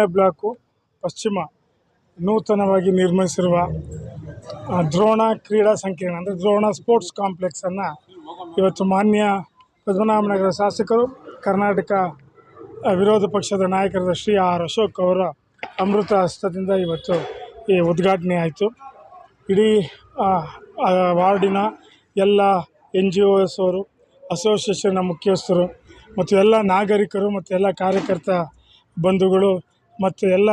ಏಳನೇ ಬ್ಲಾಕು ಪಶ್ಚಿಮ ನೂತನವಾಗಿ ನಿರ್ಮಿಸಿರುವ ದ್ರೋಣ ಕ್ರೀಡಾ ಸಂಕೀರ್ಣ, ಅಂದರೆ ದ್ರೋಣ ಸ್ಪೋರ್ಟ್ಸ್ ಕಾಂಪ್ಲೆಕ್ಸನ್ನು ಇವತ್ತು ಮಾನ್ಯ ಪದ್ಮನಾಭನಗರ ಶಾಸಕರು, ಕರ್ನಾಟಕ ವಿರೋಧ ಪಕ್ಷದ ನಾಯಕರಾದ ಶ್ರೀ ಆರ್ ಅಶೋಕ್ ಅವರ ಅಮೃತ ಹಸ್ತದಿಂದ ಇವತ್ತು ಈ ಉದ್ಘಾಟನೆ ಆಯಿತು. ಇಡೀ ವಾರ್ಡಿನ ಎಲ್ಲ ಎನ್ ಜಿ ಓಸ್ ಅವರು, ಅಸೋಸಿಯೇಷನ್ನ ಮುಖ್ಯಸ್ಥರು, ಮತ್ತು ಎಲ್ಲ ನಾಗರಿಕರು, ಮತ್ತು ಎಲ್ಲ ಕಾರ್ಯಕರ್ತ ಬಂಧುಗಳು ಮತ್ತು ಎಲ್ಲ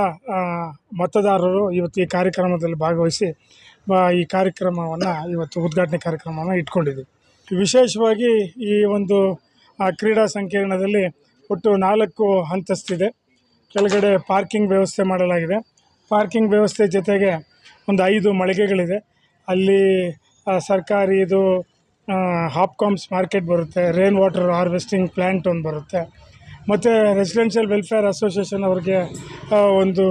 ಮತದಾರರು ಇವತ್ತು ಈ ಕಾರ್ಯಕ್ರಮದಲ್ಲಿ ಭಾಗವಹಿಸಿ ಈ ಕಾರ್ಯಕ್ರಮವನ್ನು ಇವತ್ತು ಉದ್ಘಾಟನೆ ಕಾರ್ಯಕ್ರಮವನ್ನು ಇಟ್ಕೊಂಡಿದ್ದೀವಿ. ವಿಶೇಷವಾಗಿ ಈ ಒಂದು ಕ್ರೀಡಾ ಸಂಕೀರ್ಣದಲ್ಲಿ ಒಟ್ಟು ನಾಲ್ಕು ಅಂತಸ್ತಿದೆ ಕೆಳಗಡೆ ಪಾರ್ಕಿಂಗ್ ವ್ಯವಸ್ಥೆ ಮಾಡಲಾಗಿದೆ. ಪಾರ್ಕಿಂಗ್ ವ್ಯವಸ್ಥೆ ಜೊತೆಗೆ ಒಂದು ಐದು ಮಳಿಗೆಗಳಿದೆ. ಅಲ್ಲಿ ಸರ್ಕಾರಿ ಇದು ಹಾಪ್ಕಾಮ್ಸ್ ಮಾರ್ಕೆಟ್ ಬರುತ್ತೆ. ರೇನ್ ವಾಟರ್ ಹಾರ್ವೆಸ್ಟಿಂಗ್ ಪ್ಲ್ಯಾಂಟ್ ಒಂದು ಬರುತ್ತೆ. ಮತ್ತು ರೆಸಿಡೆನ್ಷಿಯಲ್ ವೆಲ್ಫೇರ್ ಅಸೋಸಿಯೇಷನ್ ಅವ್ರಿಗೆ ಒಂದು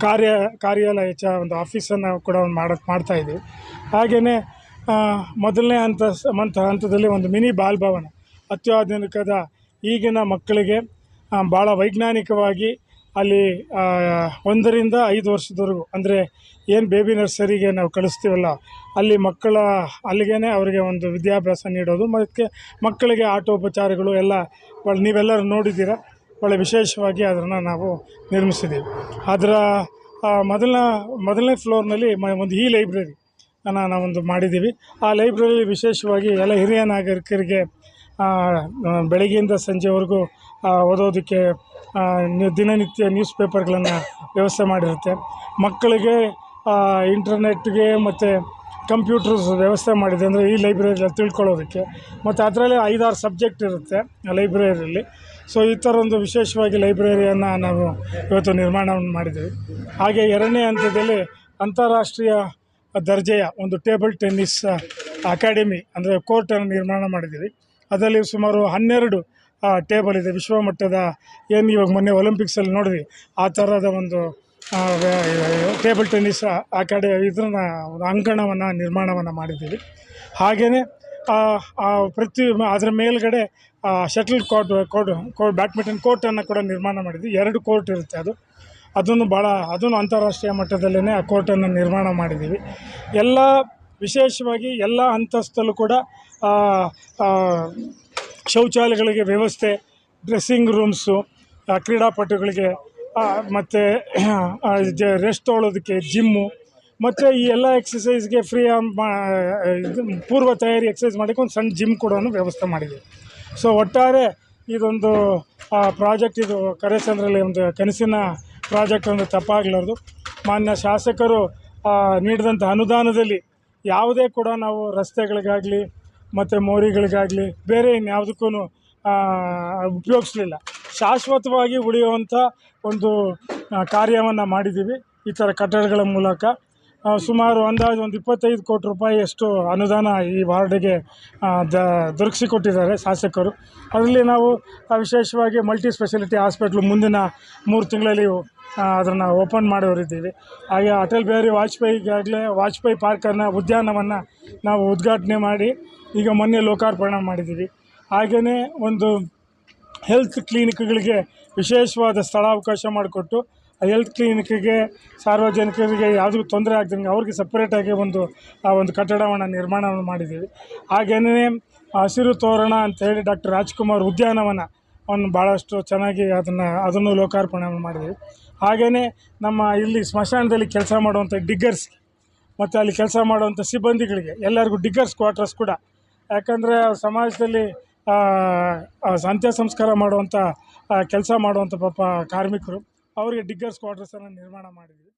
ಕಾರ್ಯ, ಕಾರ್ಯಾಲಯ, ಚ, ಒಂದು ಆಫೀಸನ್ನು ಕೂಡ ಒಂದು ಮಾಡೋಕ್ಕೆ ಮಾಡ್ತಾಯಿದ್ವಿ ಹಾಗೆಯೇ ಮೊದಲನೇ ಹಂತ ಮಂತ್ ಹಂತದಲ್ಲಿ ಒಂದು ಮಿನಿ ಬಾಲ್ಭವನ ಅತ್ಯಾಧುನಿಕದ ಈಗಿನ ಮಕ್ಕಳಿಗೆ ಭಾಳ ವೈಜ್ಞಾನಿಕವಾಗಿ ಅಲ್ಲಿ ಒಂದರಿಂದ ಐದು ವರ್ಷದವರೆಗೂ, ಅಂದರೆ ಏನು ಬೇಬಿ ನರ್ಸರಿಗೆ ನಾವು ಕಳಿಸ್ತೀವಲ್ಲ, ಅಲ್ಲಿ ಮಕ್ಕಳ ಅಲ್ಲಿಗೇ ಅವರಿಗೆ ಒಂದು ವಿದ್ಯಾಭ್ಯಾಸ ನೀಡೋದು, ಮತ್ತು ಮಕ್ಕಳಿಗೆ ಆಟೋಪಚಾರಗಳು ಎಲ್ಲ ನೀವೆಲ್ಲರೂ ನೋಡಿದ್ದೀರ ಭಾಳ ವಿಶೇಷವಾಗಿ ಅದನ್ನು ನಾವು ನಿರ್ಮಿಸಿದ್ದೀವಿ. ಅದರ ಮೊದಲ ಮೊದಲನೇ ಫ್ಲೋರ್ನಲ್ಲಿ ಮ, ಒಂದು ಈ ಲೈಬ್ರರಿ ನಾವೊಂದು ಮಾಡಿದ್ದೀವಿ. ಆ ಲೈಬ್ರರಿ ವಿಶೇಷವಾಗಿ ಎಲ್ಲ ಹಿರಿಯ ನಾಗರಿಕರಿಗೆ ಬೆಳಗ್ಗೆಯಿಂದ ಸಂಜೆವರೆಗೂ ಓದೋದಕ್ಕೆ ದಿನನಿತ್ಯ ನ್ಯೂಸ್ ಪೇಪರ್ಗಳನ್ನು ವ್ಯವಸ್ಥೆ ಮಾಡಿರುತ್ತೆ. ಮಕ್ಕಳಿಗೆ ಇಂಟರ್ನೆಟ್ಗೆ ಮತ್ತು ಕಂಪ್ಯೂಟರ್ಸ್ ವ್ಯವಸ್ಥೆ ಮಾಡಿದೆ ಅಂದರೆ ಈ ಲೈಬ್ರರಿಯಲ್ಲಿ ತಿಳ್ಕೊಳ್ಳೋದಕ್ಕೆ. ಮತ್ತು ಅದರಲ್ಲಿ ಐದಾರು ಸಬ್ಜೆಕ್ಟ್ ಇರುತ್ತೆ ಲೈಬ್ರರಿಯಲ್ಲಿ. ಸೊ, ಈ ಥರ ಒಂದು ವಿಶೇಷವಾಗಿ ಲೈಬ್ರರಿಯನ್ನು ನಾವು ಇವತ್ತು ನಿರ್ಮಾಣವನ್ನು ಮಾಡಿದ್ದೀವಿ. ಹಾಗೆ ಎರಡನೇ ಹಂತದಲ್ಲಿ ಅಂತಾರಾಷ್ಟ್ರೀಯ ದರ್ಜೆಯ ಒಂದು ಟೇಬಲ್ ಟೆನ್ನಿಸ್ ಅಕಾಡೆಮಿ ಅಂದರೆ ಕೋರ್ಟನ್ನು ನಿರ್ಮಾಣ ಮಾಡಿದ್ದೀವಿ. ಅದರಲ್ಲಿ ಸುಮಾರು ಹನ್ನೆರಡು ಟೇಬಲ್ ಇದೆ ವಿಶ್ವಮಟ್ಟದ ಏನು ಇವಾಗ ಮೊನ್ನೆ ಒಲಿಂಪಿಕ್ಸಲ್ಲಿ ನೋಡಿದ್ವಿ. ಆ ಥರದ ಒಂದು ಟೇಬಲ್ ಟೆನ್ನಿಸ್ ಅಕಾಡೆ ಇದನ್ನ ಒಂದು ಅಂಕಣವನ್ನು, ನಿರ್ಮಾಣವನ್ನು ಮಾಡಿದ್ದೀವಿ. ಹಾಗೆಯೇ ಪ್ರತಿ ಅದರ ಮೇಲ್ಗಡೆ shuttle court court court badminton ಕೋರ್ಟನ್ನು ಕೂಡ ನಿರ್ಮಾಣ ಮಾಡಿದ್ವಿ. ಎರಡು ಕೋರ್ಟ್ ಇರುತ್ತೆ ಅದು. ಅದನ್ನು ಭಾಳ ಅದನ್ನು ಅಂತಾರಾಷ್ಟ್ರೀಯ ಮಟ್ಟದಲ್ಲೇ ಆ ಕೋರ್ಟನ್ನು ನಿರ್ಮಾಣ ಮಾಡಿದ್ದೀವಿ. ಎಲ್ಲ, ವಿಶೇಷವಾಗಿ ಎಲ್ಲ ಅಂತಸ್ತಲ್ಲೂ ಕೂಡ ಶೌಚಾಲಯಗಳಿಗೆ ವ್ಯವಸ್ಥೆ ಡ್ರೆಸ್ಸಿಂಗ್ ರೂಮ್ಸು ಕ್ರೀಡಾಪಟುಗಳಿಗೆ ಮತ್ತು ರೆಸ್ಟ್ ತೊಗೊಳೋದಕ್ಕೆ ಜಿಮ್ಮು ಮತ್ತು ಈ ಎಲ್ಲ ಎಕ್ಸಸೈಸ್ಗೆ ಫ್ರೀ ಪೂರ್ವ ತಯಾರಿ ಎಕ್ಸಸೈಸ್ ಮಾಡೋಕ್ಕೆ ಒಂದು ಸಣ್ಣ ಜಿಮ್ ಕೂಡ ವ್ಯವಸ್ಥೆ ಮಾಡಿದೆ. ಸೊ ಒಟ್ಟಾರೆ ಇದೊಂದು ಪ್ರಾಜೆಕ್ಟ್ ಇದು ಕರೆಸಂದ್ರಲ್ಲಿ ಒಂದು ಕನಸಿನ ಪ್ರಾಜೆಕ್ಟ್ ಒಂದು ತಪ್ಪಾಗಲಾರ್ದು. ಮಾನ್ಯ ಶಾಸಕರು ನೀಡಿದಂಥ ಅನುದಾನದಲ್ಲಿ ಯಾವುದೇ ಕೂಡ ನಾವು ರಸ್ತೆಗಳಿಗಾಗಲಿ ಮತ್ತು ಮೋರಿಗಳಿಗಾಗಲಿ, ಬೇರೆ ಇನ್ಯಾವುದಕ್ಕೂ ಉಪಯೋಗಿಸ್ಲಿಲ್ಲ. ಶಾಶ್ವತವಾಗಿ ಉಳಿಯುವಂಥ ಒಂದು ಕಾರ್ಯವನ್ನು ಮಾಡಿದ್ದೀವಿ. ಈ ಥರ ಕಟ್ಟಡಗಳ ಮೂಲಕ ಸುಮಾರು ಅಂದಾಜು ಒಂದು ಇಪ್ಪತ್ತೈದು ಕೋಟಿ ರೂಪಾಯಿಯಷ್ಟು ಅನುದಾನ ಈ ವಾರ್ಡಿಗೆ ದ, ದೊರಕಿಸಿಕೊಟ್ಟಿದ್ದಾರೆ ಶಾಸಕರು. ಅದರಲ್ಲಿ ನಾವು ವಿಶೇಷವಾಗಿ ಮಲ್ಟಿ ಸ್ಪೆಷಾಲಿಟಿ ಹಾಸ್ಪಿಟ್ಲು ಮುಂದಿನ ಮೂರು ತಿಂಗಳಲ್ಲಿ ಅದನ್ನು ಓಪನ್ ಮಾಡೋರಿದ್ದೀವಿ ಹಾಗೆ ಅಟಲ್ ಬಿಹಾರಿ ವಾಜಪೇಯಿಗಾಗಲೇ, ವಾಜಪೇಯಿ ಪಾರ್ಕನ್ನು ಉದ್ಯಾನವನ್ನು ನಾವು ಉದ್ಘಾಟನೆ ಮಾಡಿ ಈಗ ಮೊನ್ನೆ ಲೋಕಾರ್ಪಣೆ ಮಾಡಿದ್ದೀವಿ. ಹಾಗೆಯೇ ಒಂದು ಹೆಲ್ತ್ ಕ್ಲಿನಿಕ್ಗಳಿಗೆ ವಿಶೇಷವಾದ ಸ್ಥಳಾವಕಾಶ ಮಾಡಿಕೊಟ್ಟು ಆ ಹೆಲ್ತ್ ಕ್ಲಿನಿಕ್ಗೆ ಸಾರ್ವಜನಿಕರಿಗೆ ಯಾವುದಕ್ಕೂ ತೊಂದರೆ ಆಗ್ದಂಗೆ ಅವ್ರಿಗೆ ಸಪ್ರೇಟಾಗಿ ಒಂದು, ಆ ಒಂದು ಕಟ್ಟಡವನ್ನು ನಿರ್ಮಾಣವನ್ನು ಮಾಡಿದ್ದೀವಿ. ಹಾಗೆಯೇ ಹಸಿರು ತೋರಣ ಅಂತೇಳಿ ಡಾಕ್ಟರ್ ರಾಜ್ಕುಮಾರ್ ಉದ್ಯಾನವನ ಅವನು ಭಾಳಷ್ಟು ಚೆನ್ನಾಗಿ ಅದನ್ನು ಅದನ್ನು ಲೋಕಾರ್ಪಣೆ ಮಾಡಿದ್ದೀವಿ. ಹಾಗೆಯೇ ನಮ್ಮ ಇಲ್ಲಿ ಸ್ಮಶಾನದಲ್ಲಿ ಕೆಲಸ ಮಾಡುವಂಥ ಡಿಗ್ಗರ್ಸ್ ಮತ್ತು ಅಲ್ಲಿ ಕೆಲಸ ಮಾಡುವಂಥ ಸಿಬ್ಬಂದಿಗಳಿಗೆ, ಎಲ್ಲರಿಗೂ ಡಿಗ್ಗರ್ಸ್ ಕ್ವಾರ್ಟರ್ಸ್ ಕೂಡ ಯಾಕಂದರೆ ಸಮಾಜದಲ್ಲಿ ಅಂತ್ಯ ಸಂಸ್ಕಾರ ಮಾಡುವಂಥ ಕೆಲಸ ಮಾಡುವಂಥ ಪಾಪ ಕಾರ್ಮಿಕರು ಅವರಿಗೆ ಡಿಗ್ಗರ್ಸ್ ಕ್ವಾಟ್ರಸನ್ನು ನಿರ್ಮಾಣ ಮಾಡಿದ್ವಿ.